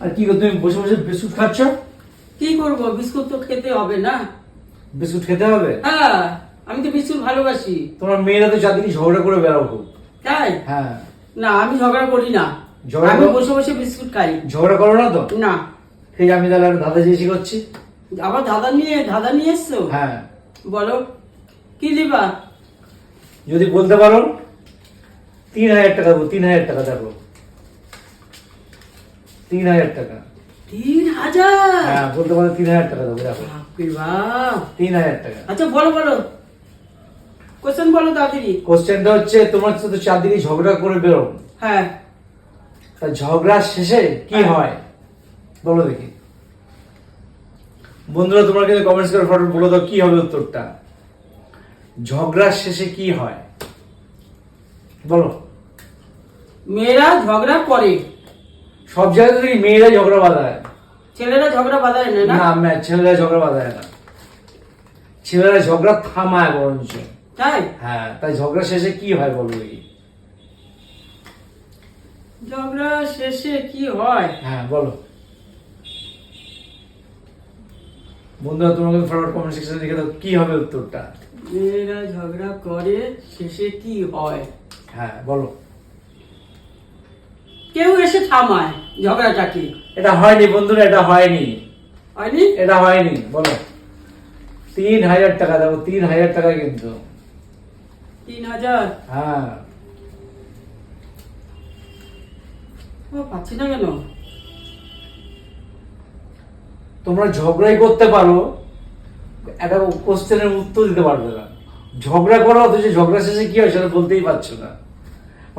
আর কি গো, তুমি বসে বসে বিস্কুট খাচ্ছ? কি করব? বিস্কুট তো খেতে হবে না। বিস্কুট খেতে হবে? হ্যাঁ আমি তো বিস্কুট ভালোবাসি। তোমার মেয়েরা তো চারদিকে ঝগড়া করে বেড়াও খুব। তাই? হ্যাঁ। না আমি ঝগড়া করি না। ঝগড়া আমি বসে বসে বিস্কুট খাই। ঝগড়া করো না তো? না। সেই আমি তাহলে আর দাদা জিজ্ঞেস করছি। আবার দাদা নিয়ে দাদা নিয়ে এসছো? হ্যাঁ। বলো কি দিবা? যদি বলতে পারো তিন হাজার টাকা দেবো তিন হাজার টাকা দেখো তিন হাজার টাকা। তিন হাজার? হ্যাঁ বলতে তিন হাজার টাকা দেবো দেখো। তিন হাজার টাকা। আচ্ছা বলো বলো। কোশ্চেন বলো তাড়াতাড়ি কোশ্চেনটা হচ্ছে তোমার সাথে চারদিকে ঝগড়া করে বেরো হ্যাঁ। তা ঝগড়া শেষে কি হ্যাঁ। হয়? বলো দেখি। বন্ধুরা তোমরা কিন্তু কমেন্টস করে ফটো বলো দাও কি হবে উত্তরটা? ঝগড়া শেষে কি হয়? বলো। মেয়েরা ঝগড়া করে। সব জায়গায় দেখি মেয়েরা ঝগড়া বাঁধায়। ছেলেরা ঝগড়া বাঁধায় না? না না ছেলেরা ঝগড়া বাঁধায় না। ছেলেরা ঝগড়া থামায় বরঞ্চ। তাই? হ্যাঁ তাই ঝগড়া শেষে কি হয় বলো ঝগড়া শেষে কি হয়? হ্যাঁ বলো। বন্ধুরা তোমাকে ফরওয়ার্ড কমেন্ট সেকশনে লিখে দাও কি হবে উত্তরটা? মেয়েরা ঝগড়া করে শেষে কি হয়? হ্যাঁ বলো। কেউ এসে থামায় ঝগড়াটাকে এটা হয়নি বন্ধুরা এটা হয়নি। হয়নি? এটা হয়নি বলো। তিন হাজার টাকা দেবো তিন হাজার টাকা কিন্তু। তিন হাজার? হ্যাঁ। ও পাচ্ছি না কেন? তোমরা ঝগড়াই করতে পারো একটা কোশ্চেনের উত্তর দিতে পারবে না। ঝগড়া করো অথচ ঝগড়া শেষে কি হয় সেটা বলতেই পারছ না।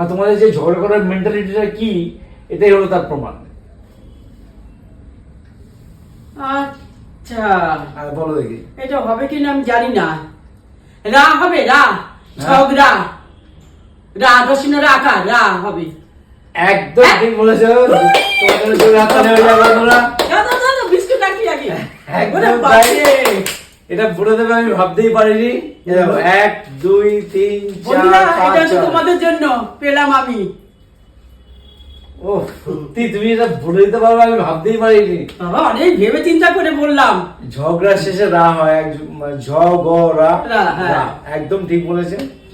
মানে তোমাদের যে ঝগড়া করার মেন্টালিটিটা কি এটাই হলো তার প্রমাণ। আচ্ছা। বলো দেখি। এটা হবে কিনা আমি জানি না। রা হবে রা। ঝগড়া রা। দশিনা রাখা রা হবে। একদম ঠিক বলেছ। তোমাদের জোরে হাততালি হয়ে বন্ধুরা। দাদা দাদা বিস্কুট রাখি আগে একদম। এটা বলে দেবে আমি ভাবতেই পারিনি। এক দুই তিন চার এটা তোমাদের জন্য। পেলাম আমি। ও সত্যি তুমি এটা বলে দিতে পারবে আমি ভাবতেই পারিনি। বাবা অনেক ভেবে চিন্তা করে বললাম। ঝগড়া শেষে রা হয় এক ঝগড়া ঝ গ রা রা, হ্যাঁ। একদম ঠিক বলেছে। তো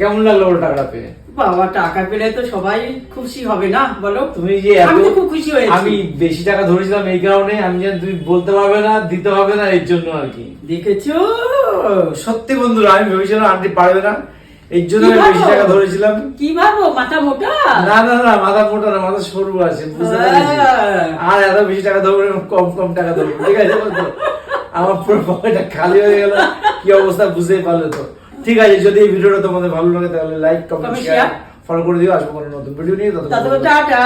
কেমন লাগল ওর টাকাটা পেয়ে? বাবা টাকা পেলে তো সবাই খুশি হবে না বলো? তুমি যে আমি খুব খুশি হয়েছি। আমি বেশি টাকা ধরেছিলাম এই কারণে আমি যেন তুমি বলতে পারবে না দিতে হবে না এর জন্য আর কি। দেখেছ? সত্যি বন্ধুরা আমি ভেবেছিলাম আন্টি পারবে না এর জন্য আমি বেশি টাকা ধরেছিলাম। কি ভাবো? মাথা মোটা? না না না মাথা মোটা না মাথা সরু আছে বুঝতে পেরেছি। আর এত বেশি টাকা ধরবো না, কম কম টাকা ধরবো ঠিক আছে? আমার পুরো পকেটটা খালি হয়ে গেল কি অবস্থা বুঝতেই পারলে তো। ঠিক আছে যদি এই ভিডিওটা তোমাদের ভালো লাগে তাহলে লাইক কমেন্ট শেয়ার ফলো করে দিও আসব কোনো নতুন ভিডিও নিয়ে ততক্ষণ। টাটা।